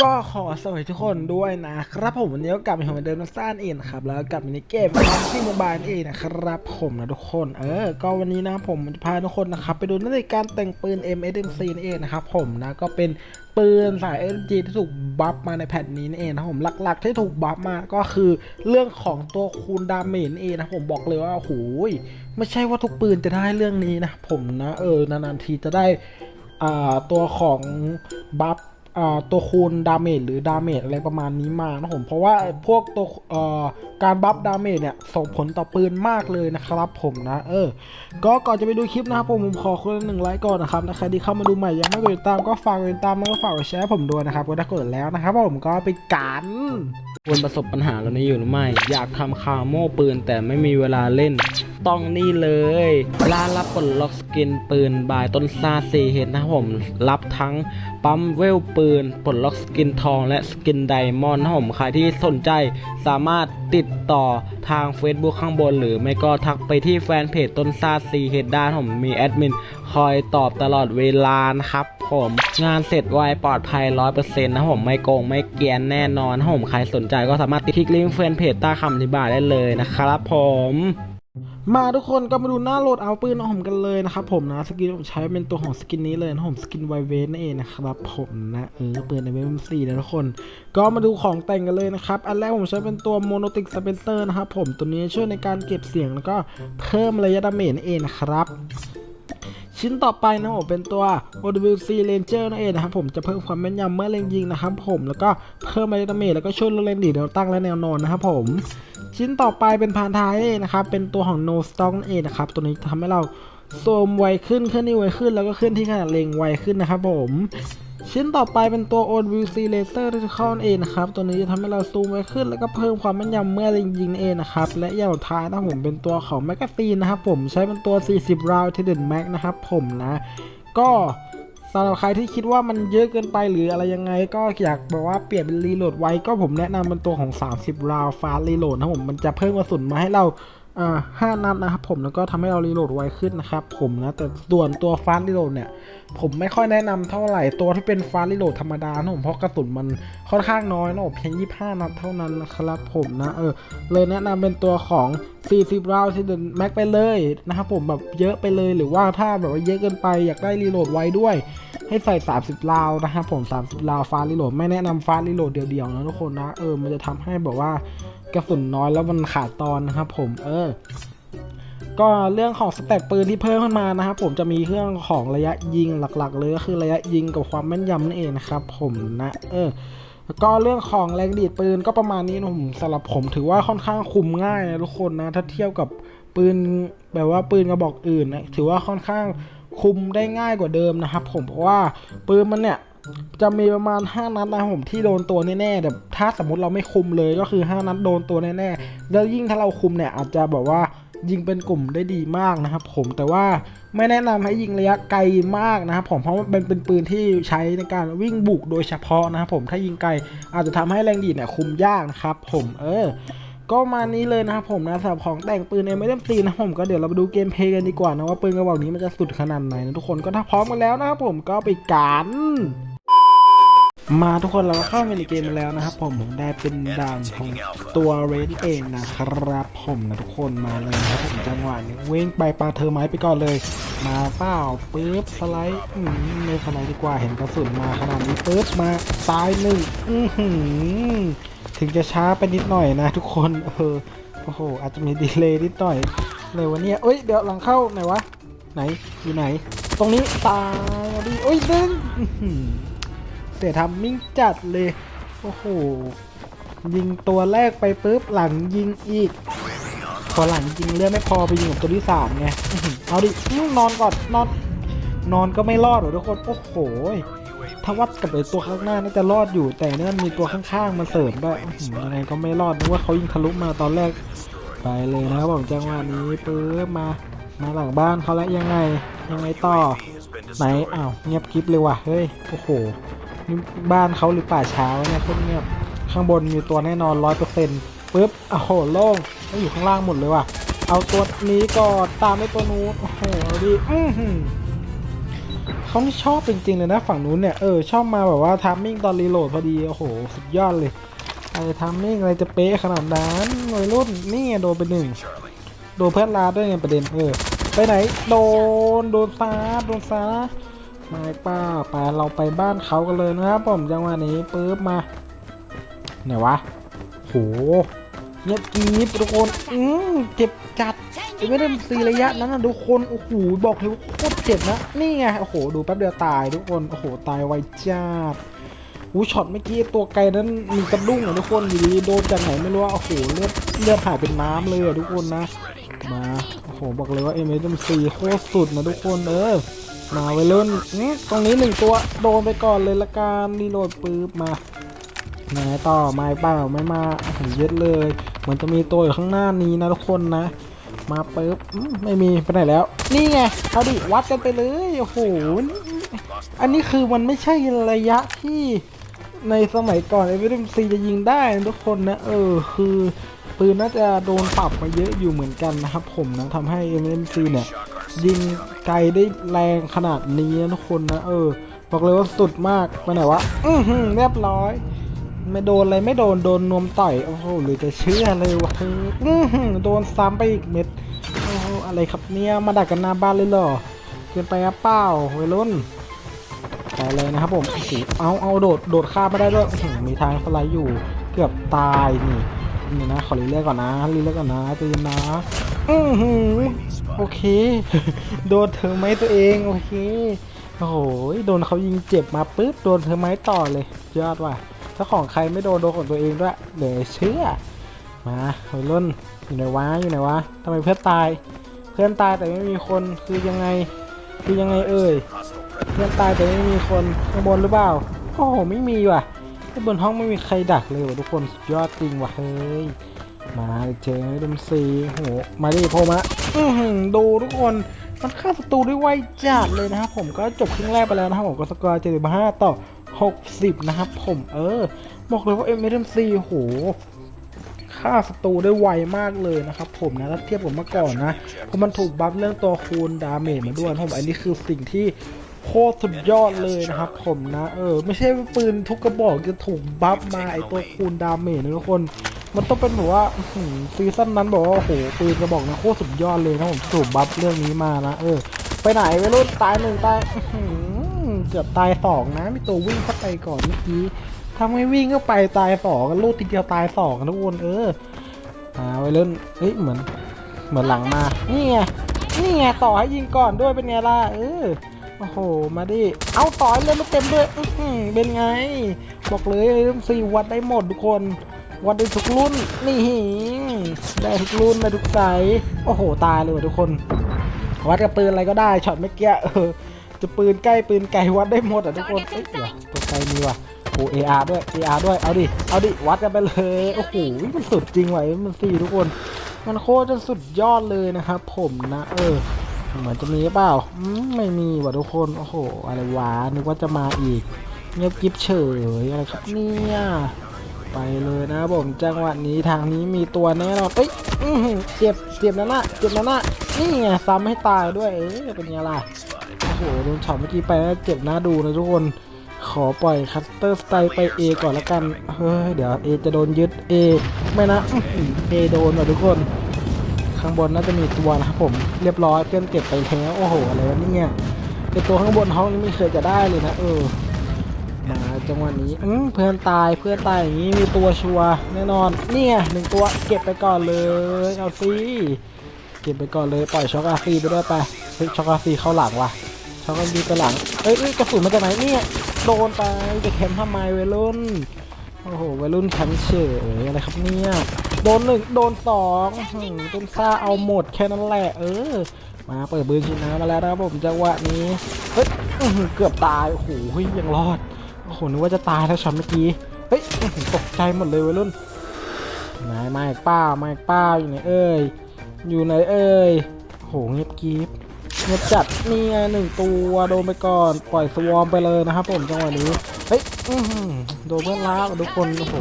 ก็ขอสวัสดีทุกคนด้วยนะครับผมวันนี้ก็กลับมาเหมือนเดิมนะซ่านเองนครับแล้วกลับมาในเกมที่โมบายเองนะครับผมนะทุกคนเออก็วันนี้นะผมจะพาทุกคนนะครับไปดูในการแต่งปืน MSMC นั่นเองนะครับผมนะก็เป็นปืนสาย SMG ที่ถูกบัฟมาในแพทนี้นั่นเองนะผมหลักๆ ที่ถูกบัฟมาก็คือเรื่องของตัวคูณดาเมจนั่นเองนะผมบอกเลยว่าโอ้โหไม่ใช่ว่าทุกปืนจะได้เรื่องนี้นะผมนะเออนานๆทีจะได้อ่าตัวของบัฟ ตัวคูณดาเมจหรือดาเมจอะไรประมาณนี้มานะผมเพราะว่าพวกตัวการบัฟดาเมจเนี่ยส่งผลต่อปืนมากเลยนะครับผมนะ เออ ก็ก่อนจะไปดูคลิปนะครับผมผมขอคนละหนึ่งไลค์ก่อนนะครับนะใครที่เข้ามาดูใหม่ยังไม่กดติดตามก็ฝากกดติดตามแล้วก็ฝากกดแชร์ผมด้วยนะครับก็ถ้ากดแล้วนะครับผมก็ไปกันควรประสบปัญหาแล้วนี้อยู่หรือไม่ อยากทำคาโม่ปืนแต่ไม่มีเวลาเล่น ต้องนี่เลยร้านรับปลดล็อกสกินปืนบายต้นซาซีเฮดนะผม รับทั้งปั๊มเวลปืนปลดล็อกสกินทองและสกินไดมอนด์นะผมใครที่สนใจสามารถติดต่อทาง Facebook ข้างบน หรือไม่ก็ทักไปที่แฟนเพจต้นซาซีเฮดได้นผมมีแอดมินคอยตอบตลอดเวลานะครับผมงานเสร็จไวปลอดภัย 100%นะครับผมไม่โกงไม่เกียนแน่นอนผมใครสนใจก็สามารถคลิกลิงก์แฟนเพจใต้คำอธิบายได้เลยนะครับผม มาทุกคนก็มาดูหน้าโหลดเอาปืนของผมกันเลยนะครับผมนะสกินผมใช้เป็นตัวของสกินนี้เลยนะผมสกินไวเวนนั่นเองนะครับผมนะเออปืนในเวมสี่นะทุกคน ก็มาดูของแต่งกันเลยนะครับอันแรกผมใช้เป็นตัวโมโนติกสเปนเตอร์นะครับผมตัวนี้ช่วยในการเก็บเสียงแล้วก็เพิ่มระยะดาเมจนั่นเองนะครับ ชิ้นต่อไปนะผมเป็นตัว OWC Ranger นั่นเองนะครับผมจะเพิ่มความแม่นยำเมื่อเล็งยิงนะครับผมแล้วก็เพิ่มมาดาเมจแล้วก็ช่วยลดแรงดีดแนวตั้งและแนวนอนนะครับผมชิ้นต่อไปเป็นพานท้ายนั่นเองนะครับเป็นตัวของ No Stock นั่นเองนะครับตัวนี้ทำให้เราโซมไวขึ้นเคลื่อนที่ไวขึ้นแล้วก็เคลื่อนที่ขนาดเล็งไวขึ้นนะครับผม ชิ้นต่อไปเป็นตัว o v c Laser Tactical นั่นเองนะครับ ตัวนี้จะทำให้เราซูมไวขึ้น แล้วก็เพิ่มความแม่นยำเมื่อเล็งยิงนั่นเองนะครับ และอย่างสุดท้ายนะผมเป็นตัวของแมกกาซีนนะครับผมใช้เป็นตัว 40 round t e d e n Max นะครับผมนะ ก็สำหรับใครที่คิดว่ามันเยอะเกินไปหรืออะไรยังไง ก็อยากแบบว่าเปลี่ยนเป็นรีโหลดไวก็ผมแนะนำเป็นตัวของ 30 ราวฟารีโหลดนะผมมันจะเพิ่มกระสุนมาให้เรา ห้านัดนะครับผมแล้วก็ทำให้เรารีโหลดไวขึ้นนะครับผมนะแต่ส่วนตัวฟาสรีโหลดเนี่ย ผมไม่ค่อยแนะนำเท่าไหร่ตัวที่เป็นฟาสรีโหลดธรรมดานะผมเพราะกระสุนมันค่อนข้างน้อยนะผมเพียง25นัดเท่านั้นนะครับผมนะเออเลยแนะนำเป็นตัวของ 40ราวที่เดินแม็กไปเลยนะครับผมแบบเยอะไปเลยหรือว่าถ้าแบบว่าเยอะเกินไปอยากได้รีโหลดไวด้วย ให้ใส่ 30ราวนะครับผม 30ราวฟาสรีโหลดไม่แนะนำฟาสรีโหลดเดียวๆนะทุกคนนะเออมันจะทำให้แบบว่า กระสุนน้อยแล้วมันขาดตอนนะครับผมเออ ก็เรื่องของสเต็ปปืนที่เพิ่มขึ้นมานะครับผมจะมีเรื่องของระยะยิงหลักๆ เลยก็คือระยะยิงกับความแม่นยำนั่นเองนะครับผมนะเออก็เรื่องของแรงดีดปืนก็ประมาณนี้นะผมสำหรับผมถือว่าค่อนข้างคุมง่ายนะทุกคนนะถ้าเทียบกับปืนแบบว่าปืนกระบอกอื่นนะถือว่าค่อนข้างคุมได้ง่ายกว่าเดิมนะครับผมเพราะว่าปืนมันเนี่ย จะมีประมาณ 5 นัดนะผมที่โดนตัวแน่ๆแต่ถ้าสมมติเราไม่คุมเลยก็คือ 5 นัดโดนตัวแน่ๆแล้วยิ่งถ้าเราคุมเนี่ยอาจจะแบบว่ายิงเป็นกลุ่มได้ดีมากนะครับผมแต่ว่าไม่แนะนำให้ยิงระยะไกลมากนะครับผมเพราะมันเป็นเป็นปืนที่ใช้ในการวิ่งบุกโดยเฉพาะนะครับผมถ้ายิงไกลอาจจะทำให้แรงดีดเนี่ยคุมยากนะครับผมเออก็มานี้เลยนะครับผมนะสำหรับของแต่งปืนเอ็มไม่ได้ตีนะผมก็เดี๋ยวเราไปดูเกมเพลย์กันดีกว่านะว่าปืนกระบอกนี้มันจะสุดขนาดไหนนะทุกคนก็ถ้าพร้อมกันแล้วนะครับผมก็ไปกัน มาทุกคนเราก็เข้ามาในเกมมาแล้วนะครับผมผมได้เป็นด่านของตัวเรนเองนะครับผมนะทุกคนมาเลยนะครับผมจังหวะนี้เว้งไปปาเธอไม้ไปก่อนเลย มาเปล่าปึ๊บสไลด์อืมเลยสไลด์ดีกว่าเห็นกระสุนมาขนาดนี้ปึ๊บมาตายหนึ่งอือหือถึงจะช้าไปนิดหน่อยนะ ทุกคนเออโอ้โหอาจจะมีดีเลย์นิดหน่อยเลยวะเนี่ยเอ้ยเดี๋ยวหลังเข้าไหนวะไหนอยู่ไหน ตรงนี้ตายอาดิเอ้ยดึง อื้อหือเสียทำมิ่งจัดเลย โอ้โห ยิงตัวแรกไปปุ๊บหลังยิงอีก พอหลังยิงเลือดไม่พอไปยิงกับตัวที่สามไงเอาดินอนก่อนนอน นอนก็ไม่รอดหรอกทุกคน โอ้โหถ้าวัดกับไอตัวข้างหน้าน่าจะรอดอยู่ แต่เนี่ยมันมีตัวข้างๆมาเสริมด้วยอื้อหือยังไงก็ไม่รอดนึกว่าเขายิงทะลุมาตอนแรกไปเลยนะครับผมจังหวะนี้ปุ๊บมามาหลังบ้านเขาแล้วยังไงยังไงต่อไหนอ้าวเงียบกริบเลยว่ะเฮ้ยโอ้โห บ้านเขาหรือป่าช้าเนี่ยคนเงียบข้างบนมีตัวแน่นอนร้อยเปอร์เซ็นต์ปึ๊บโอ้โหโล่งไม่อยู่ข้างล่างหมดเลยว่ะ เอาตัวนี้ก่อนตามด้ตัวนู้นโอ้โหดิอื้อหือเขานี่ชอบจริงๆเลยนะฝั่งนู้นเนี่ยเออชอบมาแบบว่าทามมิ่งตอนรีโหลดพอดีโอ้โหสุดยอดเลยไอ้ทามมิ่งอะไรจะเป๊ะขนาดนั้นวัยรุ่นนี่โดนไปหนึ่งโดนเพื่อนลาด้วยไงประเด็นเออไปไหนโดนโดนซาโดนซา มาป้าไปเราไปบ้านเขากันเลยนะครับผมจังหวะนี้ปึ๊บมาไหนวะโหเงียบกรีบทุกคนอืมเจ็บจัดไม่ได้ซีระยะนั้นนะทุกคนโอ้โหบอกเลยว่าโคตรเจ็บนะนี่ไงโอ้โหดูแป๊บเดียวตายทุกคนโอ้โหตายไวจัดหูช็อตเมื่อกี้ตัวไกลนั้นมีกระดุ้งอะทุกคนอยู่ดีโดนจากไหนไม่รู้อะโอ้โหเลือดเลือดหายเป็นน้ำเลยทุกคนนะมาโอ้โหบอกเลยว่า MSMC โคตรสุดนะทุกคนเออ มาไปเล่นอื้อตรงนี้หนึ่งตัวโดนไปก่อนเลยละกันรีโหลดปื๊บมาไหนต่อไมาเปล่าไม่มาโอ้โหยอะเลยเหมือนจะมีตัวอยู่ข้างหน้านี้นะทุกคนนะ มาปึ๊บไม่มีไปไหนแล้ว นี่ไงเอาดิวัดกันไปเลยโอ้โหอันนี้คือมันไม่ใช่ระยะที่ในสมัยก่อน MSMC จะยิงได้ทุกคนนะ เออคือปืนน่าจะโดนปรับมาเยอะอยู่เหมือนกันนะครับผมนะทำให้ MSMC เนี่ย ยิงไกลได้แรงขนาดนี้นะทุกคนนะเออ บอกเลยว่าสุดมากไปไหนวะอือหือเรียบร้อย ไม่โดนอะไรไม่โดนโดนนวมต่อยโอ้โหหรือจะเชื่อเลยวะเธออือหือโดนซ้ำไปอีกเม็ดโอ้โหอะไรครับเนี่ยมาดักกันหน้าบ้านเลยเหรอเกินไปอะเปล่าวัยรุ่นไปเลยนะครับผมอ้โหเอาเอาโดดโดดข้ามไม่ได้ด้วยมีทางสไลด์อยู่เกือบตายนี่ นี่นะขอรีเลือกก่อนนะรีเลือกก่อนนะใจเย็นนะอือหือโอเค โดนเธอไหมตัวเองโอเคโอ้โหโดนเขายิงเจ็บมาปุ๊บโดนเธอไหมต่อเลยยอดว่ะถ้าของใครไม่โดนโดนของตัวเองด้วยเหลือเชื่อมาวัยรุ่นอยู่ไหนวะอยู่ไหนวะทำไมเพื่อนตาย เพื่อนตายแต่ไม่มีคนคือยังไงคือยังไงเอ่ยเพื่อนตายแต่ไม่มีคนข้างบนหรือเปล่าโอ้โหไม่มีว่ะ บนห้องไม่มีใครดักเลยว่ะทุกคนสุดยอดจริงว่ะเฮ้ยมาเจอดมซีโหมาดิโพมาอือหือดูทุกคนมันฆ่าศัตรูได้ไวจัดเลยนะครับผมก็จบครึ่งแรกไปแล้วนะครับผมก็สกอร์เจ็ดสิบห้าต่อหกสิบนะครับผมเออบอกเลยว่า MSMC โหฆ่าศัตรูได้ไวมากเลยนะครับผมนะถ้าเทียบกับเมื่อก่อนนะเพราะมันถูกบัฟเรื่องตัวคูณดาเมจมาด้วยนะครับผมอันนี้คือสิ่งที่ โคตรสุดยอดเลยนะครับผมนะ เออ ไม่ใช่ว่าปืนทุกกระบอกจะถูกบัฟมาไอตัวคูณดาเมจนะทุกคน มันต้องเป็นแบบว่าซีซั่นนั้นบอกว่าโอ้โหปืนกระบอกนะโคตรสุดยอดเลยนะผมถูกบัฟเรื่องนี้มานะเออ ไปไหนไปรุ่นตายหนึ่งตายเกือบตายสองนะมีตัววิ่งเข้าไปก่อนเมื่อกี้ถ้าไม่วิ่งเข้าไปตายสองกันลูกทีเดียวตายสองนะทุกคนเอออาไปเล่นเอ้ยเหมือน เหมือนหลังมา นี่ไง นี่ไงต่อให้ยิงก่อนด้วยเป็นไงล่ะเออ อ้โห มาดิ เอาต่อยเลยไม่เต็มด้วยเป็นไง บอกเลยเรื่องซีวัดได้หมดทุกคน วัดได้ทุกรุ่น นี่ ได้ทุกรุ่นได้ทุกไซส์โอ้โห ตายเลยว่ะทุกคน วัดกับปืนอะไรก็ได้ ช็อตเมื่อกี้เออ จะปืนใกล้ปืนไกลวัดได้หมดอะทุกคนเอ้ยเดี๋ยวตัวไกลมีว่ะโอ้เออาร์ด้วย AR ด้วย เอาดิ เอาดิ วัดกันไปเลย โอ้โห มันสุดจริงว่ะมันสี่ทุกคน มันโคตรจะสุดยอดเลยนะครับผมนะ เออ เหมือนจะมีเปล่าไม่มีว่ะทุกคน โอ้โห อะไรวะ นึกว่าจะมาอีก เงียบกิ๊บเฉยอะไรครับเนี่ยไปเลยนะผมจังหวะนี้ทางนี้มีตัวแน่นอนเอ้ยเจ็บเจ็บแล้วนะเจ็บแล้วนะนี่ไงซ้ำให้ตายด้วยเอ้ยเป็นไงล่ะโอ้โหโดนช็อตเมื่อกี้ไปแล้วเจ็บหน้าดูนะทุกคน ขอปล่อยคัสเตอร์สไตล์ไป A ก่อนละกันเฮ้ยเดี๋ยว A จะโดนยึด A ไม่นะอื้อหือ A โดนว่ะทุกคน ข้างบนน่าจะมีตัวนะครับผมเรียบร้อยเพื่อนเก็บไปแล้วโอ้โหอะไรวะเนี่ยไอตัวข้างบนห้องนี้ไม่เคยจะได้เลยนะเออมาจังหวะนี้อืมเพื่อนตายเพื่อนตายอย่างนี้มีตัวชัวแน่นอนนี่ไงหนึ่งตัวเก็บไปก่อนเลยเอาซีเก็บไปก่อนเลยปล่อยช็อกอาซีไปด้วยไปเฮ้ยช็อกอาซีเข้าหลังว่ะช็อกอาซีไปหลังเอ้ยกระสุนมาจากไหนเนี่ยโดนไปจะแคมทำไมวัยรุ่น โอ้โหวัยรุ่นแคมป์เฉยอะไรครับเนี่ยโดนหนึ่งโดนสองต้นซ่าเอาหมดแค่นั้นแหละเออ มาเปิดปืนชิน้ำมาแล้วนะครับผมจังหวะนี้เฮ้ยเกือบตายโอ้โหยังรอดโอ้โหนึกว่าจะตายแล้วช็อตเมื่อกี้เฮ้ยตกใจหมดเลยวัยรุ่นไหนมาอีกป้ามาอีกป้าอยู่ไหนเอ่ยอยู่ไหนเอ่ยโหเงียบกรีบเงียบจัดเนี่ไงหนึ่งตัวโดนไปก่อนปล่อยสวอมไปเลยนะครับผมจังหวะนี้ ฮ้ยโดนเพื่อนล้าทุกคนโอ้โห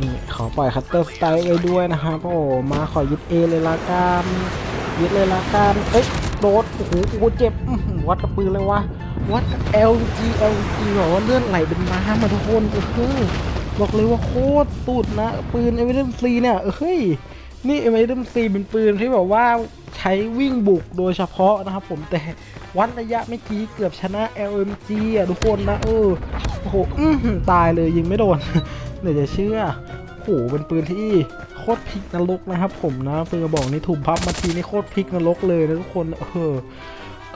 นี่ขอปล่อยคัตเตอร์สไตล์ไว้ด้วยนะครับโอ้มาขอยึดเอเลยละกันยึดเลยละกันเอ้ยโดดโอ้โหโอ้เจ็บวัดกับปืนเลยวะวัดกับ LG LG บอกว่าเลือดไหลเป็นน้ำมาทุกคนเออบอกเลยว่าโคตรสุดนะ ปืนเอเวอร์ซีเนี่ยเฮ้ย นี่เอเวอร์ซีเป็นปืนที่แบบว่าใช้วิ่งบุกโดยเฉพาะนะครับผมแต่วัดระยะเมื่อกี้เกือบชนะ LMG อะทุกคนนะเออโอ้โหตายเลยยิงไม่โดนเหลือจะเชื่อโอ้โหเป็นปืนที่โคตรพลิกนรกนะครับ ผมนะปืนกระบอกนี้ถูกพับมาทีนี่โคตรพลิกนรกเลยนะทุกคนเออ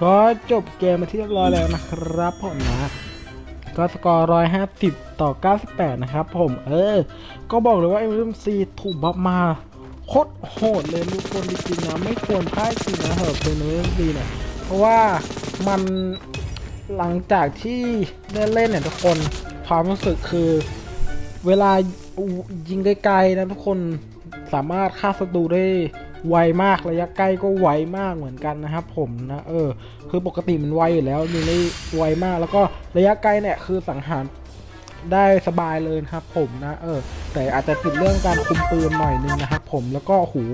ก็จบเกมมาที่เรียบร้อยแล้วนะครับผมนะก็สกอร์150ต่อ98นะครับผมเออ ก็บอกเลยว่า MMC ถูกบัฟมา โคตรโหดเลยทุกคนจริงๆนะไม่ควรพ่ายจริงนะสำหรับเป็น MMC เนี่ยเพราะว่ามันหลังจากที่ได้เล่นเนี่ยทุกคนความรู้สึกคือเวลายิงไกลๆนะทุกคนสามารถฆ่าศัตรูได้ไวมากระยะใกล้ก็ไวมากเหมือนกันนะครับผมนะเออคือปกติมันไวอยู่แล้วยิงได้ไวมากแล้วก็ระยะไกลเนี่ยคือสังหาร ได้สบายเลยนะครับผมนะเออแต่อาจจะติดเรื่องการคุมปืนหน่อยนึงนะครับผมแล้วก็หู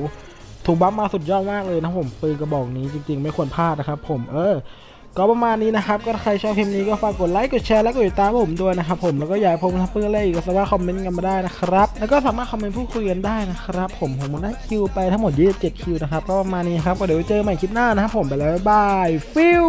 ถูกบัฟมาสุดยอดมากเลยนะครับผมปืนกระบอกนี้จริง ๆ ไม่ควรพลาดนะครับผมเออก็ประมาณนี้นะครับ ก็ใครชอบคลิปนี้ก็ฝากกดไลค์ กดแชร์ และกดติดตามผมด้วยนะครับผม แล้วก็อยากผมทำเพื่ออะไรอีกก็สามารถคอมเมนต์กันมาได้นะครับ แล้วก็สามารถคอมเมนต์พูดคุยกันได้นะครับ ผมผมได้คิวไปทั้งหมด 27 คิวนะครับ ก็ประมาณนี้ครับ ก็เดี๋ยวเจอใหม่คลิปหน้านะครับผม ไปแล้วบาย ฟิว